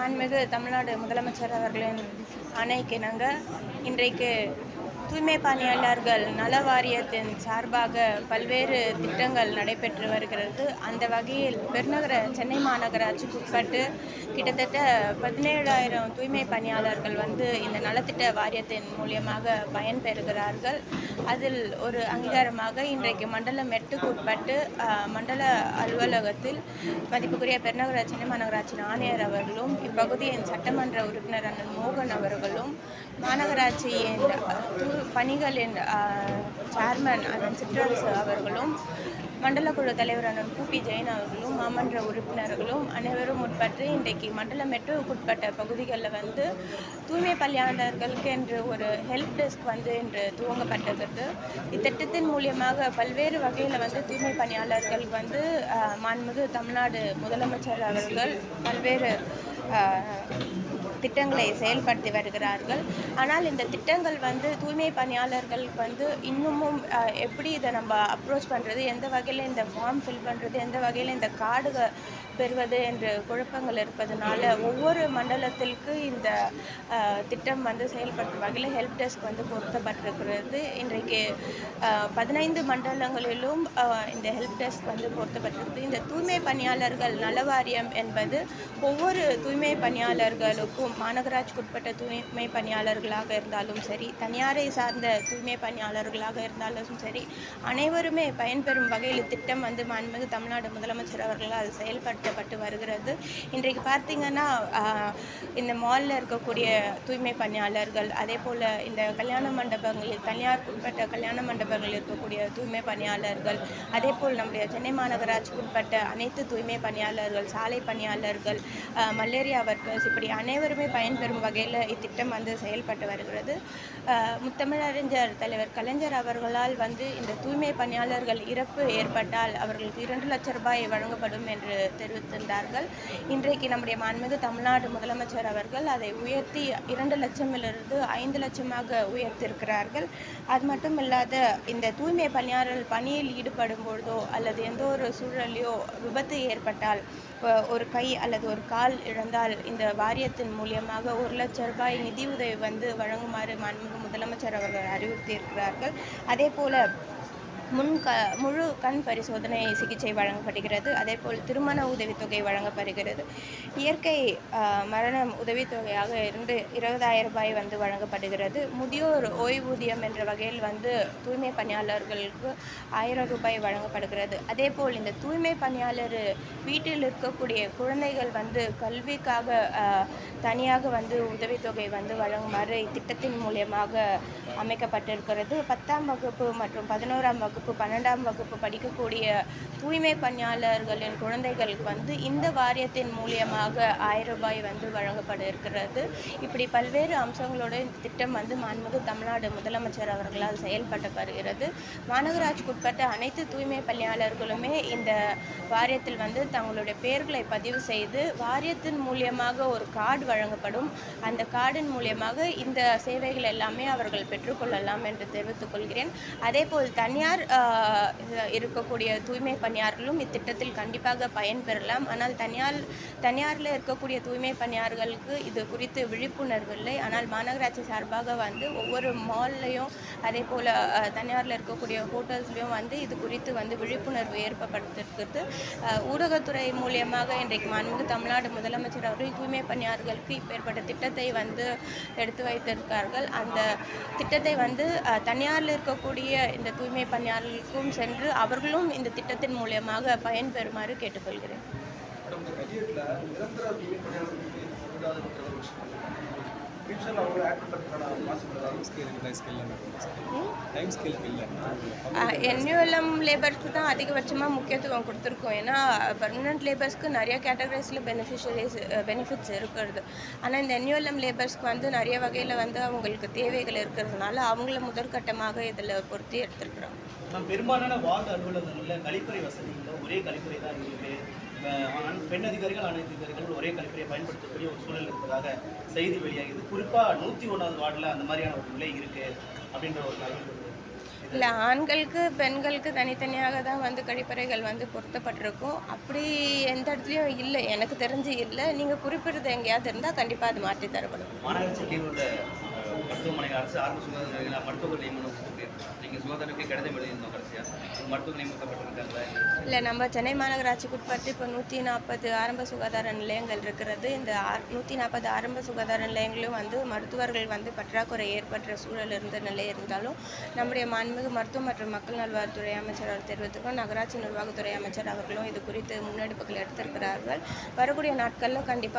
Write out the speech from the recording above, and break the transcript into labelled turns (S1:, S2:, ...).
S1: மாண்புமிகு தமிழ்நாடு முதலமைச்சர் அவர்களின் ஆணைக்கிணங்க இன்றைக்கு தூய்மை பணியாளர்கள் நல வாரியத்தின் சார்பாக பல்வேறு திட்டங்கள் நடைபெற்று வருகிறது. அந்த வகையில் பெருநகர சென்னை மாநகராட்சிக்கு உட்பட்டு கிட்டத்தட்ட பதினேழாயிரம் தூய்மை பணியாளர்கள் வந்து இந்த நலத்திட்ட வாரியத்தின் மூலியமாக பயன்பெறுகிறார்கள். அதில் ஒரு அங்கீகாரமாக இன்றைக்கு மண்டலம் எட்டுக்கு உட்பட்டு மண்டல அலுவலகத்தில் மதிப்புக்குரிய பெருநகர சென்னை மாநகராட்சியின் ஆணையர் அவர்களும் இப்பகுதியின் சட்டமன்ற உறுப்பினர் அண்ணன் மோகன் அவர்களும் மாநகராட்சியின் பணிகளின் சேர்மன் அண்ணன் சிற்றரசு அவர்களும் மண்டல குழு தலைவர் அண்ணன் ஜெயின் அவர்களும் மாமன்ற உறுப்பினர்களும் அனைவரும் உட்பட்டு இன்றைக்கு மண்டல மெட்ரோவுக்குட்பட்ட பகுதிகளில் வந்து தூய்மை பணியாளர்களுக்கு என்று ஒரு ஹெல்ப் டெஸ்க் வந்து இன்று துவங்கப்பட்டிருக்கிறது இத்திட்டத்தின் மூலியமாக பல்வேறு வகையில் வந்து தூய்மை பணியாளர்கள் வந்து மாண்புமிகு தமிழ்நாடு முதலமைச்சர் அவர்கள் பல்வேறு திட்டங்களை செயல்படுத்தி வருகிறார்கள். ஆனால் இந்த திட்டங்கள் வந்து தூய்மை பணியாளர்களுக்கு வந்து இன்னமும் எப்படி இதை நம்ம அப்ரோச் பண்ணுறது எந்த வகையில் இந்த ஃபார்ம் ஃபில் பண்ணுறது எந்த வகையில் இந்த கார்டு பெறுவது என்று குழப்பங்கள் இருப்பதனால ஒவ்வொரு மண்டலத்திற்கு இந்த திட்டம் வந்து செயல்படுத்தும் வகையில் ஹெல்ப் டெஸ்க் வந்து பொருத்தப்பட்டிருக்கிறது. இன்றைக்கு பதினைந்து மண்டலங்களிலும் இந்த ஹெல்ப் டெஸ்க் வந்து பொருத்தப்பட்டிருக்கு. இந்த தூய்மை பணியாளர்கள் நலவாரியம் என்பது ஒவ்வொரு தூய்மை பணியாளர்களுக்கும் மாநகராட்சிக்கு உட்பட்ட தூய்மை பணியாளர்களாக இருந்தாலும் சரி தனியாரை சார்ந்த தூய்மை பணியாளர்களாக இருந்தாலும் சரி அனைவருமே பயன்பெறும் வகையில் திட்டம் வந்து மாண்புமிகு தமிழ்நாடு முதலமைச்சர் அவர்களால் செயல்பட்டு செயல்படுத்தப்பட்டு வருகிறது. இன்றைக்கு பார்த்தீங்கன்னா இந்த மாலில் இருக்கக்கூடிய தூய்மை பணியாளர்கள் அதே போல் இந்த கல்யாண மண்டபங்களில் தனியார் உட்பட்ட கல்யாண மண்டபங்களில் இருக்கக்கூடிய தூய்மை பணியாளர்கள் அதே போல் நம்முடைய சென்னை மாநகராட்சிக்கு உட்பட்ட அனைத்து தூய்மை பணியாளர்கள் சாலை பணியாளர்கள் மலேரியா ஒர்க்கர்ஸ் இப்படி அனைவருமே பயன்பெறும் வகையில் இத்திட்டம் வந்து செயல்பட்டு வருகிறது. முத்தமிழறிஞர் தலைவர் கலைஞர் அவர்களால் வந்து இந்த தூய்மை பணியாளர்கள் இறப்பு ஏற்பட்டால் அவர்களுக்கு இரண்டு லட்ச ரூபாய் வழங்கப்படும் என்று தெரிவித்திருந்தார்கள் இன்றைக்கு நம்முடைய மாண்புமிகு தமிழ்நாடு முதலமைச்சர் அவர்கள் அதை உயர்த்தி இரண்டு லட்சமிலிருந்து ஐந்து லட்சமாக உயர்த்தியிருக்கிறார்கள் அது மட்டும் இல்லாத இந்த தூய்மை பணியாளர்கள் பணியில் ஈடுபடும் பொழுதோ அல்லது எந்த ஒரு சூழலையோ விபத்து ஏற்பட்டால் ஒரு கை அல்லது ஒரு கால் இழந்தால் இந்த வாரியத்தின் மூலியமாக ஒரு லட்சம் ரூபாய் நிதியுதவி வந்து வழங்குமாறு மாண்புமிகு முதலமைச்சர் அவர்கள் அறிவுறுத்தியிருக்கிறார்கள். அதே போல முன் க முழு கண் பரிசோதனை சிகிச்சை வழங்கப்படுகிறது. அதேபோல் திருமண உதவித்தொகை வழங்கப்படுகிறது. இயற்கை மரணம் உதவித்தொகையாக இருந்து இருபதாயிரம் ரூபாய் வந்து வழங்கப்படுகிறது. முதியோர் ஓய்வூதியம் என்ற வகையில் வந்து தூய்மை பணியாளர்களுக்கு ஆயிரம் ரூபாய் வழங்கப்படுகிறது. அதேபோல் இந்த தூய்மை பணியாளர் வீட்டில் இருக்கக்கூடிய குழந்தைகள் வந்து கல்விக்காக தனியாக வந்து உதவித்தொகை வந்து வழங்குமாறு இத்திட்டத்தின் மூலியமாக அமைக்கப்பட்டிருக்கிறது. பத்தாம் வகுப்பு மற்றும் பதினோராம் வகுப்பு வகுப்பு பன்னெண்டாம் வகுப்பு படிக்கக்கூடிய தூய்மை பணியாளர்களின் குழந்தைகளுக்கு வந்து இந்த வாரியத்தின் மூலியமாக ஆயிரம் ரூபாய் வந்து வழங்கப்பட இருக்கிறது. இப்படி பல்வேறு அம்சங்களோட இந்த திட்டம் வந்து மாண்புமிகு தமிழ்நாடு முதலமைச்சர் அவர்களால் செயல்பட்டு வருகிறது. மாநகராட்சிக்குட்பட்ட அனைத்து தூய்மை பணியாளர்களுமே இந்த வாரியத்தில் வந்து தங்களுடைய பெயர்களை பதிவு செய்து வாரியத்தின் மூலியமாக ஒரு கார்டு வழங்கப்படும். அந்த கார்டின் மூலியமாக இந்த சேவைகள் எல்லாமே அவர்கள் பெற்றுக்கொள்ளலாம் என்று தெரிவித்துக் கொள்கிறேன். அதேபோல் தனியார் இருக்கக்கூடிய தூய்மை பணியாளர்களும் இத்திட்டத்தில் கண்டிப்பாக பயன்பெறலாம். ஆனால் தனியார் தனியாரில் இருக்கக்கூடிய தூய்மை பணியாளர்களுக்கு இது குறித்து விழிப்புணர்வு இல்லை. ஆனால் மாநகராட்சி சார்பாக வந்து ஒவ்வொரு மால்லையும் அதே போல் தனியாரில் இருக்கக்கூடிய ஹோட்டல்ஸ்லையும் வந்து இது குறித்து வந்து விழிப்புணர்வு ஏற்படுத்திருக்கிறது. ஊடகத்துறை மூலியமாக இன்றைக்கு மாண்புமிகு தமிழ்நாடு முதலமைச்சர் அவர்கள் தூய்மை பணியாளர்களுக்கு இப்பேற்பட்ட திட்டத்தை வந்து எடுத்து வைத்திருக்கார்கள். அந்த திட்டத்தை வந்து தனியாரில் இருக்கக்கூடிய இந்த தூய்மை பணியாளர்களுக்கும் சென்று அவர்களும் இந்த திட்டத்தின் மூலியமாக பயன்பெறுமாறு கேட்டுக்கொள்கிறேன். என்யூஎல்எம் லேபர்ஸ்க்கு தான் அதிகபட்சமாக முக்கியத்துவம் கொடுத்துருக்கோம். ஏன்னா பர்மனன்ட் லேபர்ஸ்க்கு நிறைய கேட்டகரிஸில் பெனிஃபிஷரிஸ் பெனிஃபிட்ஸ் இருக்கிறது. ஆனால் இந்த என்யூஎல்எம் லேபர்ஸ்க்கு வந்து நிறைய வகையில் வந்து அவங்களுக்கு தேவைகள் இருக்கிறதுனால அவங்கள முதற்கட்டமாக இதில் பொருத்தி எடுத்திருக்கிறோம்.
S2: பெரும்பாலான வார்டு அலுவலகங்களில் கழிப்பறை வசதி ஒரே கழிப்பறை தான் இருக்கு அஹ் ஆண் பெண் அதிகாரிகள் ஆண் அதிகாரிகள் ஒரே கழிப்பறையை பயன்படுத்தக்கூடிய ஒரு சூழல் இருப்பதாக செய்தி வெளியாகுது குறிப்பாக நூற்றி ஒன்றாவது வார்டில் அந்த மாதிரியான ஒரு நிலை இருக்கு அப்படின்ற ஒரு தகவல்.
S1: இல்லை ஆண்களுக்கு பெண்களுக்கு தனித்தனியாக தான் வந்து கழிப்பறைகள் வந்து பொருத்தப்பட்டிருக்கும். அப்படி எந்த இடத்துலையும் இல்லை எனக்கு தெரிஞ்சு இல்லை. நீங்கள் குறிப்பிடுறது எங்கேயாவது இருந்தால் கண்டிப்பாக அது மாற்றி தரப்படும்.
S2: மருத்துவமனை அரசு ஆரம்ப சுகாதார நிலையங்களில் மருத்துவர்கள் நியமனத்துக்கு நீங்கள் சுகாதாரத்துக்கு கடிதம் எழுதியிருந்தோம் கடைசியாக மருத்துவ நியமிக்கப்பட்டிருக்காங்களா
S1: இல்லை? நம்ம சென்னை மாநகராட்சிக்கு உட்பட்டு இப்போ நூற்றி நாற்பது ஆரம்ப சுகாதார நிலையங்கள் இருக்கிறது. இந்த நூற்றி நாற்பது ஆரம்ப சுகாதார நிலையங்களும் வந்து மருத்துவர்கள் வந்து பற்றாக்குறை ஏற்பட்ட சூழல் இருந்த நிலை இருந்தாலும் நம்முடைய மாண்புமிகு மருத்துவ மற்றும் மக்கள் நல்வாழ்வுத்துறை அமைச்சர் அவர் தெரிவித்திருக்கோம் நகராட்சி நிர்வாகத்துறை அமைச்சர் அவர்களும் இது குறித்து முன்னெடுப்புகள் எடுத்திருக்கிறார்கள். வரக்கூடிய நாட்களில் கண்டிப்பாக